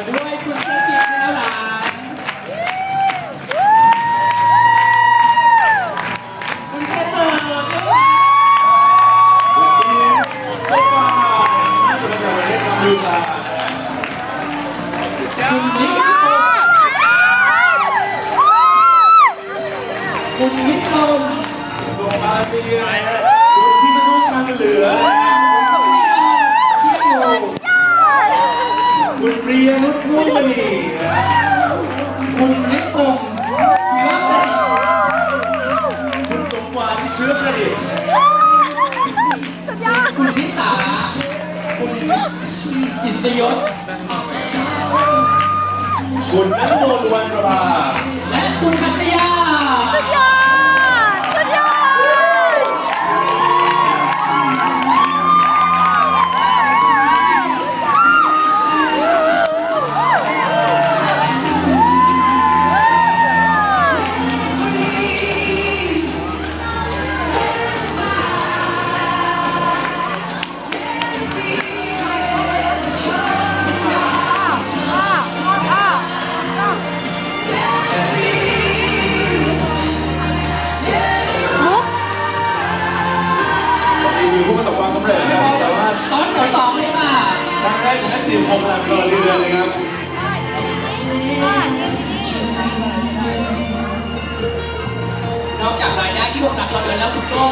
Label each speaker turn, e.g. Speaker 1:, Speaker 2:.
Speaker 1: มาด้วยคุณประสิทธิ์แล้หลานคุณแค่เติร์ด้วย
Speaker 2: สบายวัมพู
Speaker 1: คุณนิโตคุณนิโต
Speaker 2: คุณเปรียนุชม่งมณี
Speaker 1: คุณนิคมเชื้อประดิษฐ์
Speaker 2: คุณสมหวานเชื้อประดิษฐ์
Speaker 1: คุณพิสาคุณอิสยศ
Speaker 2: คุณนัทมนวันรา หกหลักต่อเดือนเลยครับ
Speaker 1: นอกจากรายได้ที่หกหลักต่อเดือนแล้วคุณก็